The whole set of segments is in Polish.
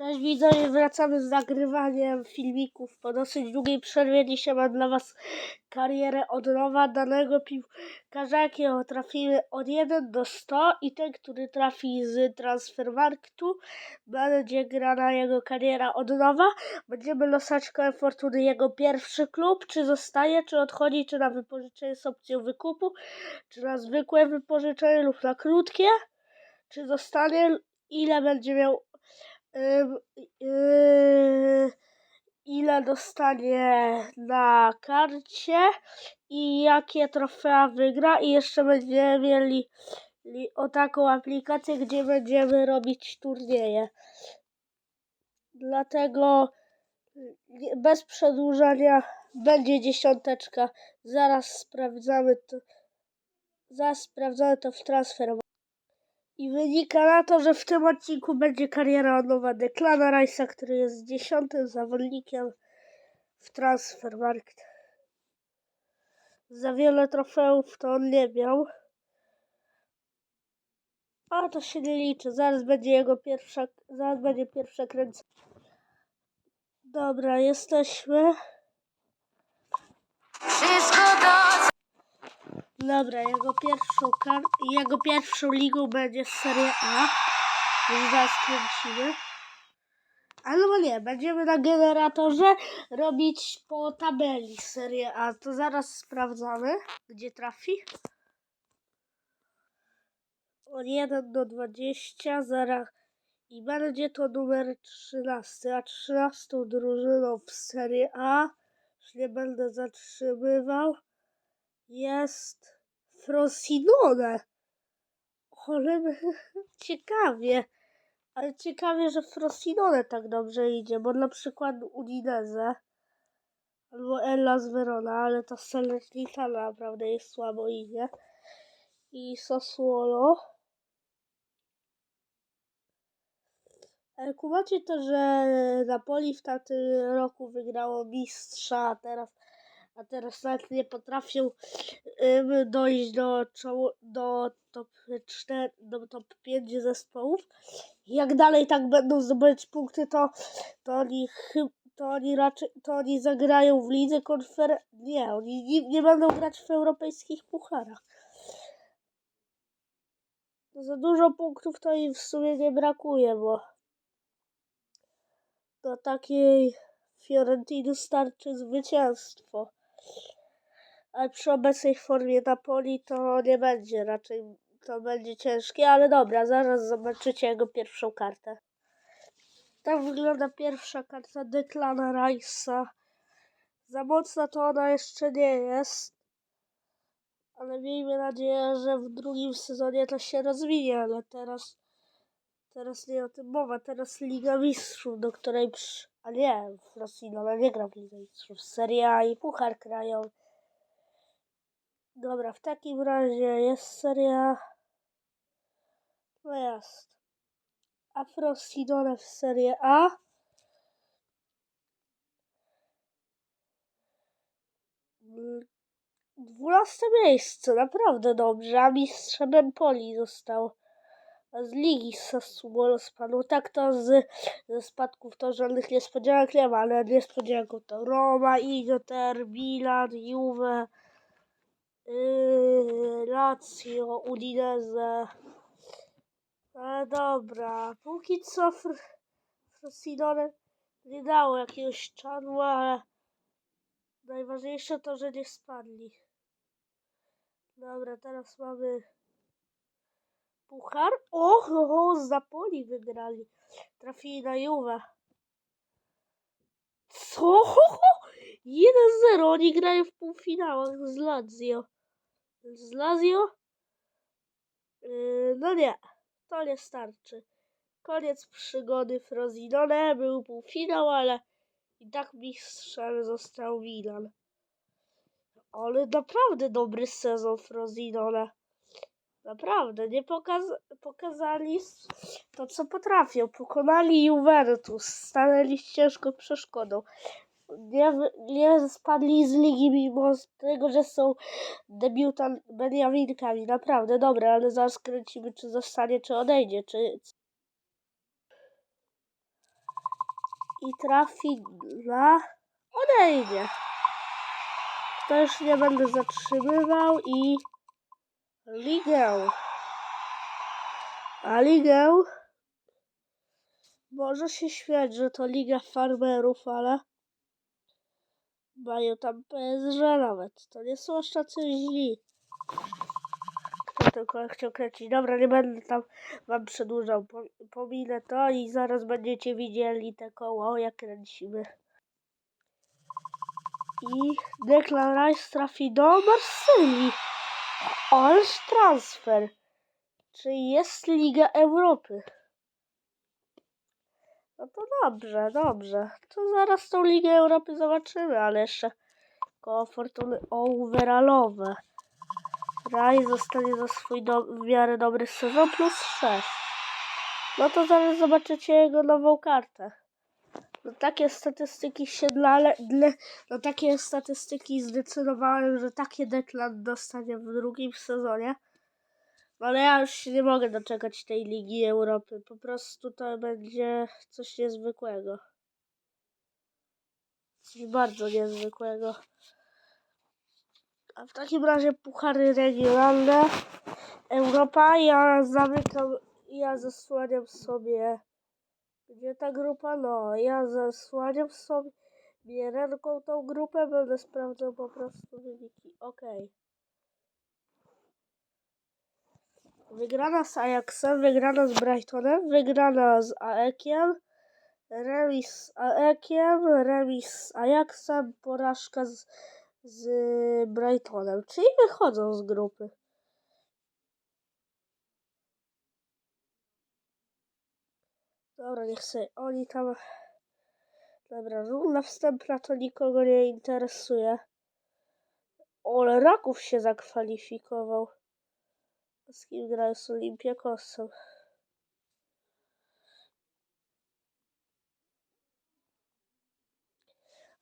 Cześć widzowie, wracamy z nagrywaniem filmików po dosyć długiej przerwie. Dzisiaj mam dla Was karierę od nowa danego piłkarza, jakiego trafimy od 1 do 100 i ten, który trafi z Transfermarktu, będzie grana jego kariera od nowa. Będziemy losować kołem fortuny jego pierwszy klub, czy zostaje, czy odchodzi, czy na wypożyczenie z opcją wykupu, czy na zwykłe wypożyczenie lub na krótkie, czy zostanie, ile będzie miał ile dostanie na karcie i jakie trofea wygra i jeszcze będziemy mieli li- o taką aplikację, gdzie będziemy robić turnieje. Dlatego nie- bez przedłużania będzie dziesiąteczka. Zaraz sprawdzamy to. Zaraz sprawdzamy to w transfer. I wynika na to, że w tym odcinku będzie kariera od nowa Declana Rice'a, który jest dziesiątym zawodnikiem w Transfermarkt. Za wiele trofeów to on nie miał. A to się nie liczy. Zaraz będzie jego pierwsza, zaraz będzie pierwsza kręcenie. Dobra, jesteśmy. Dobra, jego pierwszą kar- jego pierwszą ligą będzie Serie A. Więc zaraz kręcimy. Albo nie, będziemy na generatorze robić po tabeli Serie A. To zaraz sprawdzamy, gdzie trafi. Od 1 do 20, zaraz. I będzie to numer 13, a 13 drużyną w Serie A, już nie będę zatrzymywał, jest Frosinone. Ale ciekawie. Ale ciekawie, że Frosinone tak dobrze idzie, bo na przykład Udinese albo Hellas Verona, ale ta Salernitana naprawdę jest słabo idzie. I Sassuolo. Ale kumacie to, że Napoli w tamtym roku wygrało mistrza, a teraz, a teraz nawet nie potrafią ym, dojść do, czoło- do top 4, do top 5 zespołów. Jak dalej tak będą zdobywać punkty, to, to oni to oni raczej, to oni zagrają w lidze konfer... Nie, oni nie, nie będą grać w europejskich pucharach. Za dużo punktów to im w sumie nie brakuje, bo do takiej Fiorentiny starczy zwycięstwo. Ale przy obecnej formie Napoli to nie będzie raczej, to będzie ciężkie, ale dobra, zaraz zobaczycie jego pierwszą kartę. Tak wygląda pierwsza karta Declana Rice'a. Za mocna to ona jeszcze nie jest, ale miejmy nadzieję, że w drugim sezonie to się rozwinie, ale teraz, teraz nie o tym mowa, teraz Liga Mistrzów, do której przy... A nie, Frosinone nie gra w Lidze Mistrzów, Serie A i Puchar Krajowy. Dobra, w takim razie jest seria. No jest. A Frosinone w Serie A. Mm, Dwunaste miejsce, naprawdę dobrze. A mistrzem Empoli został. Z ligi Sassuolo spadł. Tak to z, ze spadków to żadnych niespodzianek nie ma, ale niespodzianką to Roma, Inter, Milan, Juve. Yy, Lazio, Udinese. Ale dobra, póki co Fr Frosinone nie dało jakiegoś czanu, ale najważniejsze to, że nie spadli. Dobra, teraz mamy puchar. O, o, z Napoli wygrali. Trafili na Juve. Co? 1-0, oni grają w półfinałach z Lazio. Z Lazio? Yy, no nie, to nie starczy. Koniec przygody Frosinone, był półfinał, ale i tak mistrzem został Milan. Ale naprawdę dobry sezon Frosinone. Naprawdę, nie pokaz pokazali to, co potrafią. Pokonali Juventus, stanęli ciężką przeszkodą. Nie, nie spadli z ligi mimo tego, że są debiutant Beniaminkami. Naprawdę dobre, ale zaraz kręcimy, czy zostanie, czy odejdzie. Czy... i trafi na... Odejdzie. To już nie będę zatrzymywał i... Ligę. A ligę... Może się śmiać, że to Liga Farmerów, ale... Mają tam PSG nawet. To nie są aż tacy źli. Kto tylko chciał kręcić. Dobra, nie będę tam wam przedłużał. Po- Pominę to i zaraz będziecie widzieli te koło, jak kręcimy. I Declan Rice trafi do Marsylii. Ależ transfer. Czyli jest Liga Europy. No to dobrze, dobrze. To zaraz tą Ligę Europy zobaczymy, ale jeszcze koło fortuny overallowe. Raj zostanie za swój do, w miarę dobry sezon plus 6. No to zaraz zobaczycie jego nową kartę. No takie statystyki się dla, dla no takie statystyki zdecydowałem, że takie deklan dostanie w drugim sezonie. No ale ja już się nie mogę doczekać tej Ligi Europy. Po prostu to będzie coś niezwykłego. Coś bardzo niezwykłego. A w takim razie puchary regionalne. Europa, ja zamykam, ja zasłaniam sobie. Gdzie ta grupa? No, ja zasłaniam sobie ręką tą grupę, będę sprawdzał po prostu wyniki. Okej. Wygrana z Ajaxem, wygrana z Brightonem, wygrana z AEKiem, remis z AEKiem, remis z Ajaxem, porażka z, z Brightonem. Czyli wychodzą z grupy. Dobra, niech sobie oni tam... Dobra, runda wstępna to nikogo nie interesuje. Ole, Raków się zakwalifikował. Z kim grają z Olimpiakosem?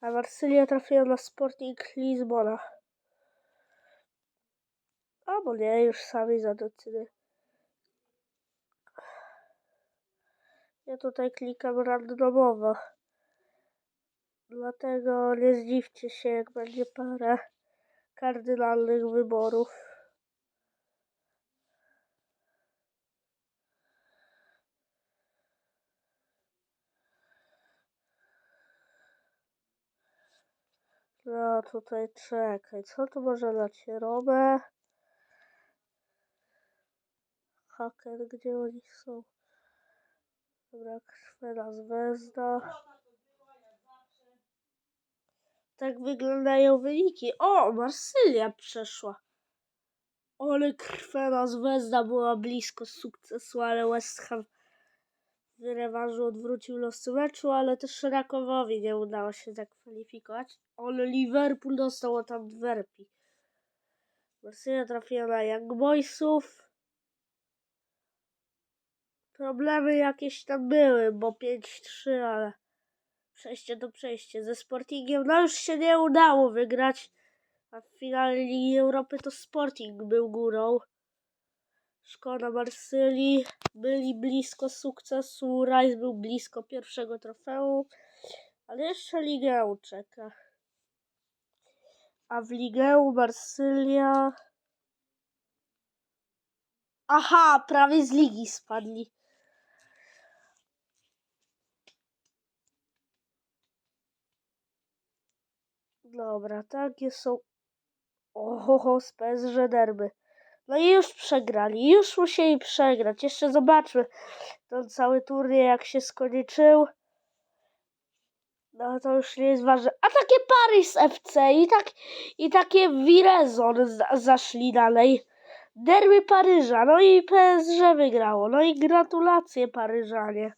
A Marsylia trafiła na Sporting Lizbona. Albo nie, już sami zadecydują. Ja tutaj klikam randomowo. Dlatego nie zdziwcie się, jak będzie parę kardynalnych wyborów. No tutaj czekaj, co tu może dać? Robę. Haker, gdzie oni są? Dobra, krwela z Wezda. Tak wyglądają wyniki. O, Marsylia przeszła. Ale krwela z Wezda była blisko sukcesu, ale West Ham w rewanżu odwrócił losy meczu, ale też Rakowowi nie udało się zakwalifikować. Ale Liverpool dostał od Antwerpii. Marsylia trafiła na Young Boysów. Problemy jakieś tam były, bo 5-3, ale przejście to przejście. Ze Sportingiem no już się nie udało wygrać, a w finale Ligi Europy to Sporting był górą. Szkoda Marsylii, byli blisko sukcesu, Rice był blisko pierwszego trofeum, ale jeszcze Ligę czeka. A w Ligę Marsylia... Aha, prawie z ligi spadli. Dobra, takie są. Oho, PSG derby. No i już przegrali, już musieli przegrać. Jeszcze zobaczmy ten cały turniej, jak się skończył. No to już nie jest ważne. A takie Paris FC i, tak, i takie Virezon za, zaszli dalej. Derby Paryża, no i PSG wygrało. No i gratulacje Paryżanie.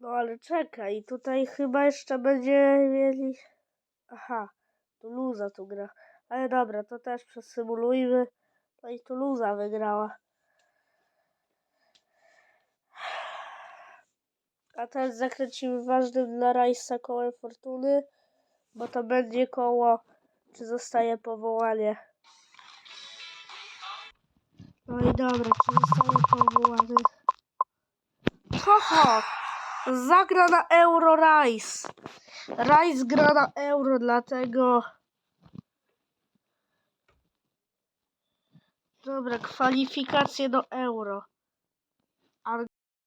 No ale czekaj, tutaj chyba jeszcze będzie mieli... Aha, Toulouse tu gra. Ale dobra, to też przesymulujmy. No i Toulouse wygrała. A teraz zakręcimy ważnym dla Rajsa kołem fortuny, bo to będzie koło, czy zostaje powołanie. No i dobra, czy zostaje powołany. Haha. Zagra na Euro Rice. Rice gra na Euro, dlatego... Dobra, kwalifikacje do Euro.